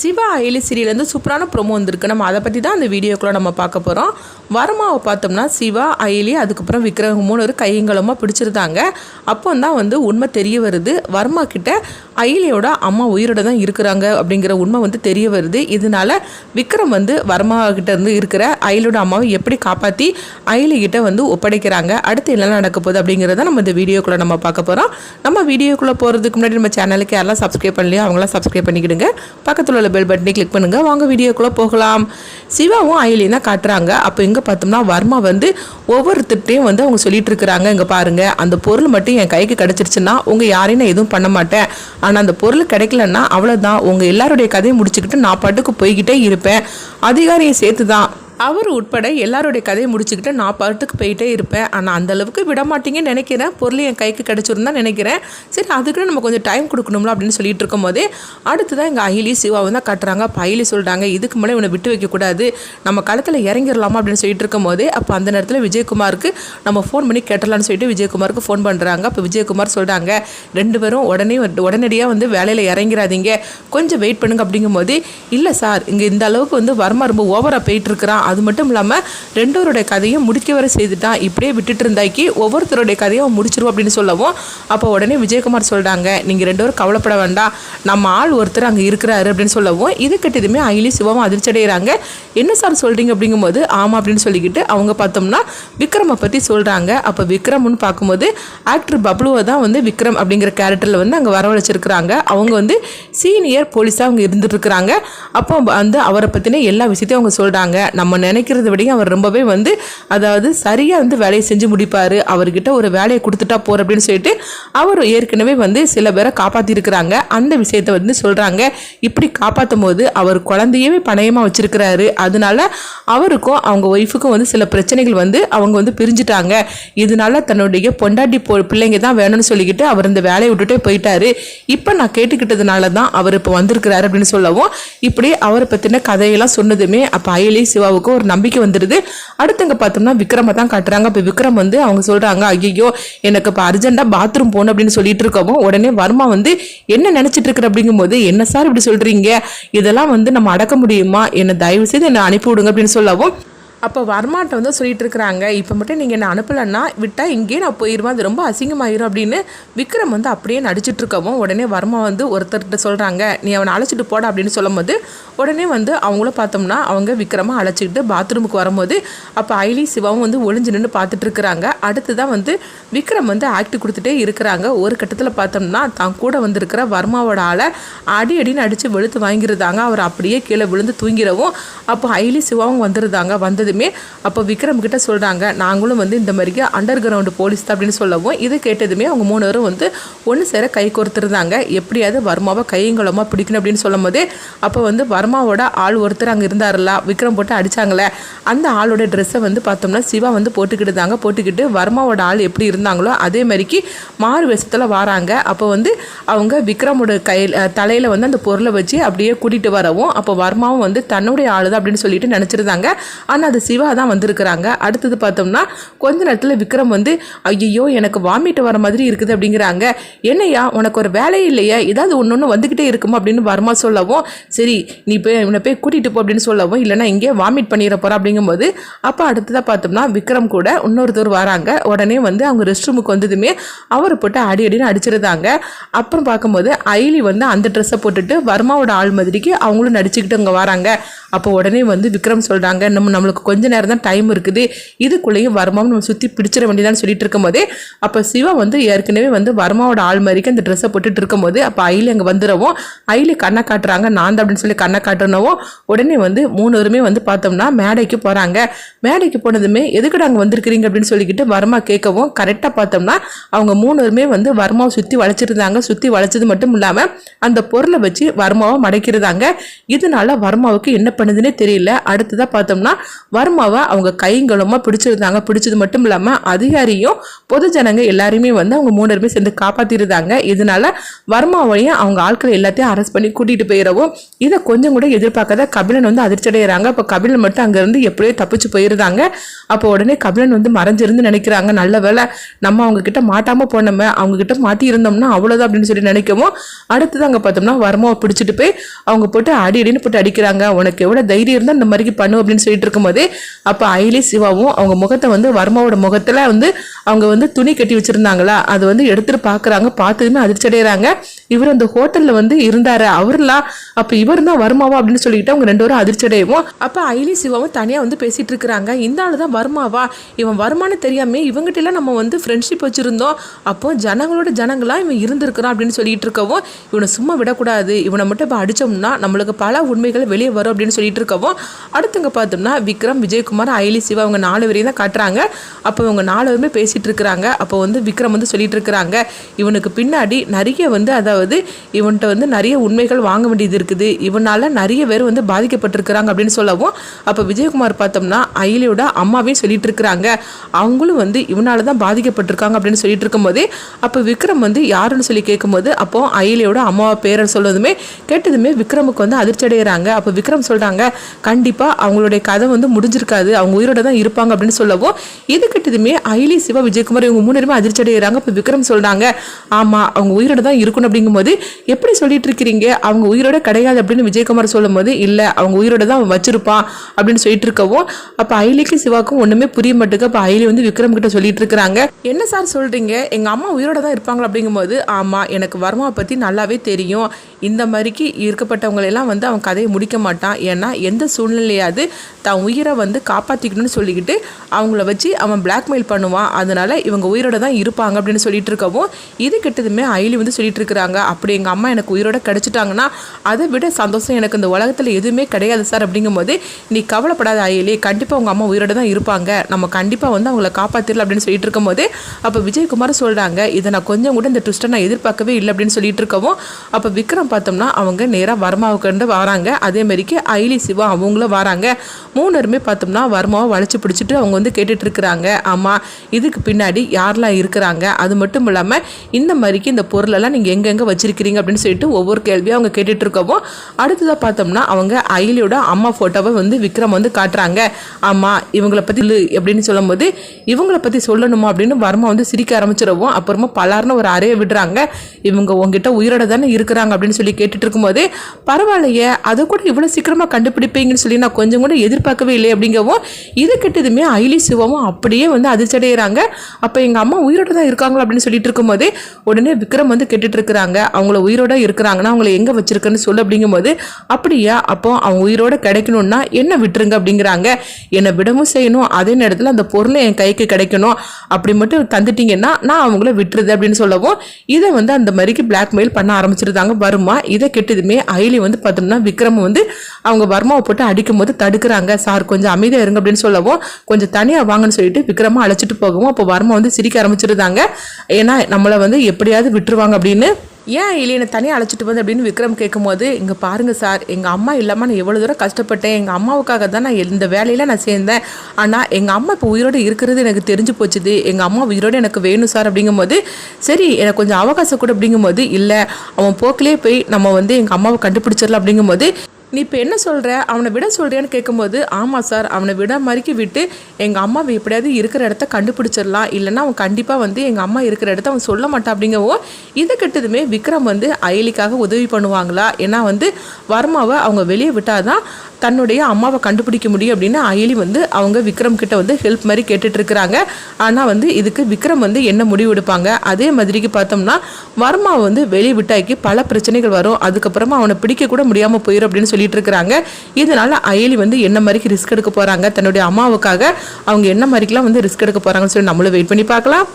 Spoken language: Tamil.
சிவா அயலி சீரியலேருந்து சூப்பரான ப்ரோமோ வந்திருக்கு. நம்ம அதை பற்றி தான் அந்த வீடியோக்குள்ளே நம்ம பார்க்க போகிறோம் வர்மாவை பார்த்தோம்னா சிவா அயலி அதுக்கப்புறம் விக்ரம் மூணு ஒரு கையங்கலமாக பிடிச்சிருந்தாங்க. அப்போ தான் வந்து உண்மை தெரிய வருது. வர்மா கிட்ட அயலியோட அம்மா உயிரோட தான் இருக்கிறாங்க அப்படிங்கிற உண்மை வந்து தெரிய வருது. இதனால விக்ரம் வந்து வர்மா கிட்ட இருந்து இருக்கிற அயலோட அம்மாவை எப்படி காப்பாற்றி அயலி கிட்ட வந்து ஒப்படைக்கிறாங்க? அடுத்து என்ன நடக்க போகுது அப்படிங்கிறத நம்ம இந்த வீடியோக்குள்ளே நம்ம பார்க்க போகிறோம் நம்ம வீடியோக்குள்ளே போகிறதுக்கு முன்னாடி நம்ம சேனலுக்கு யாரெல்லாம் சப்ஸ்கிரைப் பண்ணலையோ அவங்களாம் சப்ஸ்கிரைப் பண்ணிக்கிடுங்க. பக்கத்தில் பக்கத்தில் பெல் பட்டனை கிளிக் பண்ணுங்க. வாங்க வீடியோக்குள்ளே போகலாம். சிவாவும் அயலியும் தான் காட்டுறாங்க. அப்போ எங்கே பார்த்தோம்னா வர்மா வந்து ஒவ்வொருத்திட்டையும் வந்து அவங்க சொல்லிட்டு இருக்கிறாங்க. இங்கே பாருங்க. அந்த பொருள் மட்டும் என் கைக்கு கிடச்சிருச்சுன்னா உங்கள் யாரையும் நான் எதுவும் பண்ண மாட்டேன். ஆனால் அந்த பொருள் கிடைக்கலன்னா அவ்வளோதான் உங்கள் எல்லாருடைய கதையை முடிச்சுக்கிட்டு நான் பாட்டுக்கு போய்கிட்டே இருப்பேன். அதிகாரியை சேர்த்து தான் அவர் உட்பட எல்லாருடைய கதையை முடிச்சுக்கிட்டு நான் பாட்டுக்கு போயிட்டே இருப்பேன். ஆனால் அந்தளவுக்கு விட மாட்டீங்கன்னு நினைக்கிறேன். பொருள் என் கைக்கு கிடச்சிருந்தா நினைக்கிறேன். சரி அதுக்குன்னு நம்ம கொஞ்சம் டைம் கொடுக்கணும்ல அப்படின்னு சொல்லிட்டு இருக்கும் அடுத்து தான் எங்கள் அகிலி சிவாவை தான் கட்டுறாங்க. அப்போ அகிலி சொல்கிறாங்க இதுக்கு மேலே இவனை விட்டு வைக்கக்கூடாது நம்ம களத்தில் இறங்கிடலாமா? அப்படின்னு சொல்லிட்டு இருக்கும்போதே அப்போ அந்த நேரத்தில் விஜயகுமாருக்கு நம்ம ஃபோன் பண்ணி கேட்டலாம்னு சொல்லிட்டு விஜயகுமாருக்கு ஃபோன் பண்ணுறாங்க அப்போ விஜயகுமார் சொல்கிறாங்க ரெண்டு பேரும் உடனே வந்து- உடனடியாக வந்து வேலையில் இறங்கிறாதீங்க கொஞ்சம் வெயிட் பண்ணுங்க. அப்படிங்கும்போது இல்லை சார் இங்கே இந்த அளவுக்கு வந்து வர்மா ரொம்ப ஓவராக போயிட்டு இருக்கிறான். அது மட்டும் இல்லாமல் ரெண்டோருடைய கதையும் முடிக்க வர செய்துட்டான் இப்படியே விட்டுட்டு இருந்தாக்கி ஒவ்வொருத்தருடைய கதையும் அவன் முடிச்சிருவோம் அப்படின்னு சொல்லவும் அப்போ உடனே விஜயகுமார் சொல்கிறாங்க நீங்கள் ரெண்டு பேரும் கவலைப்பட வேண்டாம். நம்ம ஆள் ஒருத்தர் அங்கே இருக்கிறாரு அப்படின்னு சொல்லவும் இது கிட்டதுமே அகிலி சிவம் அதிர்ச்சி அடைகிறாங்க என்ன சார் சொல்கிறீங்க அப்படிங்கும்போது ஆமாம் அப்படின்னு சொல்லிக்கிட்டு அவங்க பார்த்தோம்னா விக்ரமை பற்றி சொல்கிறாங்க அப்போ விக்ரம்னு பார்க்கும்போது ஆக்டர் பப்ளுவை தான் வந்து விக்ரம் அப்படிங்கிற கேரக்டரில் வந்து அங்கே வரவழைச்சிருக்கிறாங்க. அவங்க வந்து சீனியர் போலீஸாக அவங்க இருந்துட்டு இருக்கிறாங்க. அப்போ வந்து அவரை பற்றின எல்லா விஷயத்தையும் அவங்க சொல்கிறாங்க நம்ம நினைக்கிறத விடையும் அவர் ரொம்பவே வந்து அதாவது சரியாக வந்து வேலையை செஞ்சு முடிப்பார் அவர்கிட்ட ஒரு வேலையை கொடுத்துட்டா போகிற அப்படின்னு சொல்லிட்டு அவர் ஏற்கனவே வந்து சில பேரை காப்பாற்றிருக்கிறாங்க அந்த விஷயத்தை வந்து சொல்கிறாங்க இப்படி காப்பாற்றும் போது அவர் குழந்தையவே பணயமாக வச்சிருக்கிறாரு. அதனால அவருக்கும் அவங்க ஒய்ஃபுக்கும் வந்து சில பிரச்சனைகள் வந்து அவங்க வந்து பிரிஞ்சுட்டாங்க. இதனால தன்னுடைய பொண்டாட்டி பொ பிள்ளைங்க தான் வேணும்னு சொல்லிக்கிட்டு அவர் இந்த வேலையை விட்டுட்டே போயிட்டாரு. இப்போ நான் கேட்டுக்கிட்டதுனால தான் அவர் இப்போ வந்திருக்கிறாரு அப்படின்னு சொல்லவும் இப்படி அவரை பற்றின கதையெல்லாம் சொன்னதுமே அப்போ அயலி சிவாவுக்கு அவங்களுக்கு ஒரு நம்பிக்கை வந்துடுது அடுத்தங்க பார்த்தோம்னா விக்ரமை தான் காட்டுறாங்க. அப்போ விக்ரம் வந்து அவங்க சொல்கிறாங்க ஐயோ எனக்கு இப்போ அர்ஜென்ட்டாக பாத்ரூம் போகணும் அப்படின்னு சொல்லிட்டு இருக்கவும் உடனே வர்மா வந்து என்ன நினச்சிட்டு இருக்கிற? அப்படிங்கும்போது என்ன சார் இப்படி சொல்கிறீங்க இதெல்லாம் வந்து நம்ம அடக்க முடியுமா? என்னை தயவு செய்து என்னை அனுப்பி விடுங்க அப்படின்னு சொல்லவும் அப்போ வர்மாட்ட வந்து சொல்லிட்டு இருக்கிறாங்க இப்போ மட்டும் நீங்கள் என்ன அனுப்பலைன்னா விட்டால் இங்கேயே நான் போயிடுவேன் அது ரொம்ப அசிங்கமாயிரும் அப்படின்னு விக்ரம் வந்து அப்படியே நடிச்சிட்டு இருக்கவும் உடனே வர்மா வந்து ஒருத்தர்கிட்ட சொல்கிறாங்க நீ அவனை அழைச்சிட்டு போட அப்படின்னு சொல்லும்போது உடனே வந்து அவங்கள பார்த்தோம்னா அவங்க விக்ரமாக அழைச்சிக்கிட்டு பாத்ரூமுக்கு வரும்போது அப்போ ஐலி சிவாவும் வந்து ஒளிஞ்சு நின்று பார்த்துட்டு இருக்கிறாங்க அடுத்து தான் வந்து விக்ரம் வந்து ஆக்ட் கொடுத்துட்டே இருக்கிறாங்க. ஒரு கட்டத்தில் பார்த்தோம்னா தான் கூட வந்திருக்கிற வர்மாவோட ஆளை அடி அடின்னு அடித்து வெளுத்து வாங்கியிருந்தாங்க. அவர் அப்படியே கீழே விழுந்து தூங்கிடவும் அப்போ ஐலி சிவாவும் வந்திருந்தாங்க. வந்தது வந்ததுமே அப்போ விக்ரம் கிட்ட சொல்கிறாங்க நாங்களும் வந்து இந்த மாதிரிக்கு அண்டர் கிரவுண்டு போலீஸ் தான் அப்படின்னு சொல்லவும் இது கேட்டதுமே அவங்க மூணு பேரும் வந்து ஒன்று சேர கை கோர்த்துருந்தாங்க. எப்படியாவது வர்மாவை கையங்குளமாக பிடிக்கணும் அப்படின்னு சொல்லும் போதே அப்போ வந்து வர்மாவோட ஆள் ஒருத்தர் அங்கே இருந்தார்ல விக்ரம் போட்டு அடிச்சாங்களே அந்த ஆளோட ட்ரெஸ்ஸை வந்து பார்த்தோம்னா சிவா வந்து போட்டுக்கிட்டுதாங்க போட்டுக்கிட்டு வர்மாவோட ஆள் எப்படி இருந்தாங்களோ அதே மாதிரிக்கு மாறு வேஷத்தில் வராங்க. அப்போ வந்து அவங்க விக்ரமோட கையில் தலையில் வந்து அந்த பொருளை வச்சு அப்படியே கூட்டிகிட்டு வரவும் அப்போ வர்மாவும் வந்து தன்னுடைய ஆள் தான் அப்படின்னு சொல்லிட்டு நினச்சிருந்தாங்க. ஆனால் அது சிவா தான் வந்திருக்கிறாங்க. அடுத்தது பார்த்தோம்னா கொஞ்ச நேரத்தில் விக்ரம் வந்து ஐயோ எனக்கு வாமிட் வர மாதிரி இருக்குது அப்படிங்கிறாங்க. என்னையா உனக்கு ஒரு வேலையே இல்லையா? ஏதாவது ஒன்று ஒன்று வந்துக்கிட்டே இருக்குமா? அப்படின்னு வர்மா சொல்லவும் சரி நீ போய் இவனை போய் கூட்டிகிட்டு போ அப்படின்னு சொல்லவும் இல்லைன்னா இங்கே வாமிட் பண்ணிட போகிறா அப்படிங்கும்போது அப்போ அடுத்ததாக பார்த்தோம்னா விக்ரம் கூட இன்னொருத்தர் வராங்க. உடனே வந்து அவங்க ரெஸ்ட் ரூமுக்கு வந்ததுமே அவரை போட்டு அடி அடின்னு அடிச்சிருந்தாங்க. அப்புறம் பார்க்கும்போது ஐலி வந்து அந்த ட்ரெஸ்ஸை போட்டுட்டு வர்மாவோட ஆள் மாதிரிக்கு அவங்களும் நடிச்சுக்கிட்டு அங்கே வராங்க. அப்போ உடனே வந்து விக்ரம் சொல்கிறாங்க நம்ம நம்மளுக்கு கொஞ்ச நேரம் தான் டைம் இருக்குது. இதுக்குள்ளேயும் வர்மாவும் நம்ம சுற்றி பிடிச்சிட வேண்டியதான்னு சொல்லிட்டு இருக்கும்போது அப்போ சிவா வந்து ஏற்கனவே வந்து வர்மாவோட ஆள் மாதிரிக்கு அந்த ட்ரெஸ்ஸை போட்டுட்டு இருக்கும்போது அப்போ ஐலி அங்கே வந்துடவும் ஐலி கண்ணை காட்டுறாங்க நான் தான் அப்படின்னு சொல்லி கண்ணை காட்டணும் உடனே வந்து மூணு பேருமே வந்து பார்த்தோம்னா மேடைக்கு போகிறாங்க மேடைக்கு போனதுமே எதுக்கு அங்கே வந்திருக்கிறீங்க? அப்படின்னு சொல்லிக்கிட்டு வர்மா கேட்கவும் கரெக்டாக பார்த்தோம்னா அவங்க மூணு பேருமே வந்து வர்மாவை சுற்றி வளைச்சிருந்தாங்க. சுற்றி வளைச்சது மட்டும் இல்லாமல் அந்த பொருளை வச்சு வர்மாவை மடக்கிருந்தாங்க இதனால வர்மாவுக்கு என்ன பண்ணுதுன்னே தெரியல. அடுத்ததாக பார்த்தோம்னா வர்மாவை அவங்க கைங்களுமா பிடிச்சிருந்தாங்க. பிடிச்சது மட்டும் இல்லாமல் அதிகாரியும் பொது ஜனங்க எல்லாருமே வந்து அவங்க மூணு பேருமே சேர்ந்து காப்பாற்றிருந்தாங்க இதனால வர்மாவையும் அவங்க ஆட்கள் எல்லாத்தையும் அரெஸ்ட் பண்ணி கூட்டிகிட்டு போயிடவும் இதை கொஞ்சம் கூட எதிர்பார்க்காத கபிலன் வந்து அதிர்ச்சி அடைகிறாங்க அப்போ கபிலன் மட்டும் அங்கேருந்து எப்படியோ தப்பிச்சு போயிருந்தாங்க. அப்போ உடனே கபிலன் வந்து மறைஞ்சிருந்து நினைக்கிறாங்க. நல்ல வேலை நம்ம அவங்க கிட்ட மாட்டாம போனோமே அவங்க கிட்ட மாட்டி இருந்தோம்னா அவ்வளோதான் அப்படின்னு சொல்லி நினைக்கவும் அடுத்தது அங்கே பார்த்தோம்னா வர்மாவை பிடிச்சிட்டு போய் அவங்க போட்டு அடி அடின்னு போட்டு அடிக்கிறாங்க. உனக்கு எவ்வளோ தைரியம் இருந்தால் இந்த மாதிரி பண்ணு அப்படின்னு சொல்லிட்டு இருக்கும்போது அப்போ ஐலி சிவாவும் அவங்க முகத்தை வந்து வர்மாவோட முகத்தில் வந்து அவங்க வந்து துணி கட்டி வச்சிருந்தாங்களா? அது வந்து எடுத்துட்டு பார்க்குறாங்க பார்த்ததுமே அதிர்ச்சி அடைகிறாங்க இவர் அந்த ஹோட்டலில் வந்து இருந்தார். அவர்லாம் அப்போ இவர் தான் வருமாவா அப்படின்னு சொல்லிட்டு அவங்க ரெண்டு பேரும் அதிர்ச்சடையவும் அப்போ ஐலி சிவாவும் தனியாக வந்து பேசிகிட்டு இருக்கிறாங்க. இந்த ஆள் தான் வருமாவா? இவன் வருமானம் தெரியாமே இவங்ககிட்டலாம் நம்ம வந்து ஃப்ரெண்ட்ஷிப் வச்சுருந்தோம். அப்போ ஜனங்களோட ஜனங்களாக இவன் இருந்திருக்கிறான் அப்படின்னு சொல்லிட்டு இருக்கவும் இவனை சும்மா விடக்கூடாது. இவனை மட்டும் இப்போ அடிச்சோம்னா நம்மளுக்கு பல உண்மைகள் வெளியே வரும் அப்படின்னு சொல்லிட்டு இருக்கவும் அடுத்தவங்க பார்த்தோம்னா விக்ரம் விஜயகுமார் ஐலி சிவா அவங்க நாலு பேரையும் தான் காட்டுறாங்க. அப்போ இவங்க நாலு பேருமே பேசிகிட்டு இருக்கிறாங்க. அப்போ வந்து விக்ரம் வந்து சொல்லிட்டு இருக்கிறாங்க. இவனுக்கு பின்னாடி நிறைய வந்து அதாவது இவன்கிட்ட வந்து நிறைய உண்மைகள் வாங்க வேண்டியது இருக்குது. இவனால் நிறைய பேர் வந்து பாதிக்கப்பட்டிருக்கிறாங்க அப்படின்னு சொல்லவும் அப்போ விஜயகுமார் பார்த்தோம்னா அயலியோட அம்மாவையும் சொல்லிட்டு இருக்கிறாங்க. அவங்களும் வந்து இவனால தான் பாதிக்கப்பட்டிருக்காங்க அப்படின்னு சொல்லிட்டு இருக்கும்போது அப்போ விக்ரம் வந்து யாருன்னு சொல்லி கேட்கும்போது அப்போ அயலியோட அம்மாவை பேரை சொல்லதுமே கேட்டதுமே விக்ரமுக்கு வந்து அதிர்ச்சி அடைகிறாங்க. அப்போ விக்ரம் சொல்கிறாங்க கண்டிப்பாக அவங்களுடைய கதை வந்து முடிஞ்சிருக்காது. அவங்க உயிரோட தான் இருப்பாங்க அப்படின்னு சொல்லவும் இது கிட்டதுமே சிவா விஜயகுமார் இவங்க மூணு பேருமே அதிர்ச்சி அடைகிறாங்க அப்போ விக்ரம் சொல்கிறாங்க ஆமாம் அவங்க உயிரோட தான் இருக்கணும். அப்படிங்கும்போது எப்படி சொல்லிட்டு இருக்கிறீங்க அவங்க உயிரோட கிடையாது. அப்படின்னு விஜயகுமார் சொல்லும்போது இல்லை அவங்க உயிரோட தான் அவன் வச்சிருப்பான். அப்படின்னு சொல்லிட்டு இருக்கவும் அப்போ அயிலிக்கு சிவாக்கும் ஒன்றுமே புரிய மாட்டேங்க அப்போ ஐலி வந்து விக்ரம் கிட்ட சொல்லிட்டு இருக்கிறாங்க. என்ன சார் சொல்கிறீங்க எங்கள் அம்மா உயிரோட தான் இருப்பாங்களா அப்படிங்கும்போது ஆமாம் எனக்கு வர்மாவை பற்றி நல்லாவே தெரியும். இந்த மாதிரிக்கு இருக்கப்பட்டவங்களெல்லாம் வந்து அவன் கதையை முடிக்க மாட்டான். ஏன்னா எந்த சூழ்நிலையாவது தான் உயிரை வந்து காப்பாற்றிக்கணும்னு சொல்லிக்கிட்டு அவங்கள வச்சு அவன் பிளாக்மெயில் பண்ணுவான். அதனால் இவங்க உயிரோட தான் இருப்பாங்க அப்படின்னு சொல்லிட்டு இருக்கவும் இது கிட்டதுமே அயலி வந்து சொல்லிட்டு இருக்கிறாங்க. அப்படி எங்கள் அம்மா எனக்கு உயிரோட கிடச்சிட்டாங்கன்னா அதை விட சந்தோஷம் எனக்கு இந்த உலகத்தில் எதுவுமே கிடையாது சார். அப்படிங்கும்போது நீ கவலைப்படாத அயலி கண்டிப்பாக உங்கள் அம்மா உயிரோட தான் இருப்பாங்க. நம்ம கண்டிப்பாக வந்து அவங்கள காப்பாற்றிடலாம் அப்படின்னு சொல்லிட்டு இருக்கும்போது அப்போ விஜயகுமார் சொல்கிறாங்க இதை நான் கொஞ்சம் கூட இந்த ட்விஸ்ட்டை நான் எதிர்பார்க்கவே இல்லை அப்படின்னு சொல்லிட்டு இருக்கவும் அப்போ விக்ரம் பார்த்தோம்னா அவங்க நேராக வர்மாவுக்கு கண்டு வராங்க. அதேமாரிக்கு ஐலி சிவா அவங்களும் வராங்க. மூணருமே பார்த்தோம்னா வர்மாவை வளைச்சி பிடிச்சிட்டு அவங்க வந்து கேட்டுட்டு இருக்கிறாங்க. ஆமாம் இதுக்கு பின்னாடி யாரெல்லாம் இருக்கிறாங்க? அது மட்டும் இல்லாமல் இந்த மாதிரிக்கு இந்த பொருளெல்லாம் நீங்கள் எங்கெங்கே வச்சுருக்கிறீங்க அப்படின்னு சொல்லிட்டு ஒவ்வொரு கேள்வியும் அவங்க கேட்டுட்டு இருக்கவும் அடுத்ததாக பார்த்தோம்னா அவங்க ஐலியோட அம்மா ஃபோட்டோவை வந்து விக்ரம் வந்து காட்டுறாங்க. ஆமாம் இவங்கள பற்றி அப்படின்னு சொல்லும்போது இவங்களை பற்றி சொல்லணுமா அப்படின்னு வர்மா வந்து சிரிக்க ஆரம்பிச்சிடவும் அப்புறமா பலார்னு ஒரு அறையை விடுறாங்க. இவங்க உங்ககிட்ட உயிரோட தானே இருக்கிறாங்க அப்படின்னு சொல்லி கேட்டுட்டு இருக்கும்போது பரவாயில்லையே அதை கூட இவ்வளோ சீக்கிரமாக கண்டுபிடிப்பீங்கன்னு சொல்லி நான் கொஞ்சம் கூட எதிர்பார்க்கவே இல்லை அப்படிங்கவும் இது கிட்டதுமே ஐலி சிவமும் அப்படியே வந்து அதிர்ச்சடைகிறாங்க அப்போ எங்கள் அம்மா உயிரோட தான் இருக்காங்களா அப்படின்னு சொல்லிட்டு இருக்கும்போது உடனே விக்ரம் வந்து கேட்டுட்டு இருக்கிறாங்க அவங்கள உயிரோட இருக்கிறாங்கன்னா அவங்கள எங்கே வச்சிருக்கேன்னு சொல்லு அப்படிங்கும்போது அப்படியா அப்போ அவங்க உயிரோட கிடைக்கணும்னா என்ன விட்டுருங்க அப்படிங்கிறாங்க. என்னை விடவும் செய்யணும் அதே நேரத்தில் அந்த பொருளை என் கைக்கு கிடைக்கணும். அப்படி மட்டும் தந்துட்டீங்கன்னா நான் அவங்கள விட்டுருது அப்படின்னு சொல்லவும் இதை வந்து அந்த மாதிரிக்கு பிளாக்மெயில் பண்ண ஆரம்பிச்சிருந்தாங்க. வரும் இதை கெட்டதுமே ஐலி வந்து பார்த்தோம்னா விக்ரம் வந்து அவங்க வர்மாவை போட்டு அடிக்கும் போது தடுக்கிறாங்க. சார் கொஞ்சம் அமைதியாக இருங்க அப்படின்னு சொல்லவும் கொஞ்சம் தனியாக வாங்கன்னு சொல்லிட்டு விக்ரமா அழைச்சிட்டு போகவும் அப்போ வர்மா வந்து சிரிக்க ஆரம்பிச்சிருந்தாங்க. ஏன்னா நம்மளை வந்து எப்படியாவது விட்டுருவாங்க அப்படின்னு ஏன் இல்லையை தனியாக அழைச்சிட்டு வந்து அப்படின்னு விக்ரம் கேட்கும்போது இங்கே பாருங்கள் சார் எங்கள் அம்மா இல்லாமல் நான் எவ்வளோ தூரம் கஷ்டப்பட்டேன். எங்கள் அம்மாவுக்காக தான் நான் இந்த வேலையில் நான் சேர்ந்தேன். ஆனால் எங்கள் அம்மா இப்போ உயிரோடு இருக்கிறது எனக்கு தெரிஞ்சு போச்சுது. எங்கள் அம்மா உயிரோடு எனக்கு வேணும் சார் அப்படிங்கும்போது சரி எனக்கு கொஞ்சம் அவகாசம் கூட அப்படிங்கும்போது இல்லை அவன் போக்கிலே போய் நம்ம வந்து எங்கள் அம்மாவை கண்டுபிடிச்சிடலாம் அப்படிங்கும்போது நீ இப்போ என்ன சொல்கிற அவனை விட சொல்கிறியான்னு கேட்கும்போது ஆமாம் சார் அவனை விட மாதிரிக்கு விட்டு எங்கள் அம்மாவை எப்படியாவது இருக்கிற இடத்த கண்டுபிடிச்சிடலாம். இல்லைன்னா அவன் கண்டிப்பாக வந்து எங்கள் அம்மா இருக்கிற இடத்த அவன் சொல்ல மாட்டான் அப்படிங்கவோ இது கெட்டதுமே விக்ரம் வந்து அயலிக்காக உதவி பண்ணுவாங்களா? ஏன்னா வந்து வர்மாவை அவங்க வெளியே விட்டாதான் தன்னுடைய அம்மாவை கண்டுபிடிக்க முடியும் அப்படின்னு அயலி வந்து அவங்க விக்ரம் கிட்ட வந்து ஹெல்ப் மாதிரி கேட்டுட்டு இருக்கிறாங்க ஆனால் வந்து இதுக்கு விக்ரம் வந்து என்ன முடிவு எடுப்பாங்க? அதே மாதிரிக்கு பார்த்தோம்னா வர்மா வந்து வெளியே விட்டாக்கி பல பிரச்சனைகள் வரும். அதுக்கப்புறமா அவனை பிடிக்க கூட முடியாமல் போயிடும் அப்படின்னு சொல்லிட்டு இருக்கிறாங்க இதனால அயலி வந்து என்ன மாதிரிக்கு ரிஸ்க் எடுக்க போகிறாங்க தன்னுடைய அம்மாவுக்காக அவங்க என்ன மாதிரிக்கெலாம் வந்து ரிஸ்க் எடுக்க போகிறாங்கன்னு சொல்லி நம்மளும் வெயிட் பண்ணி பார்க்கலாம்.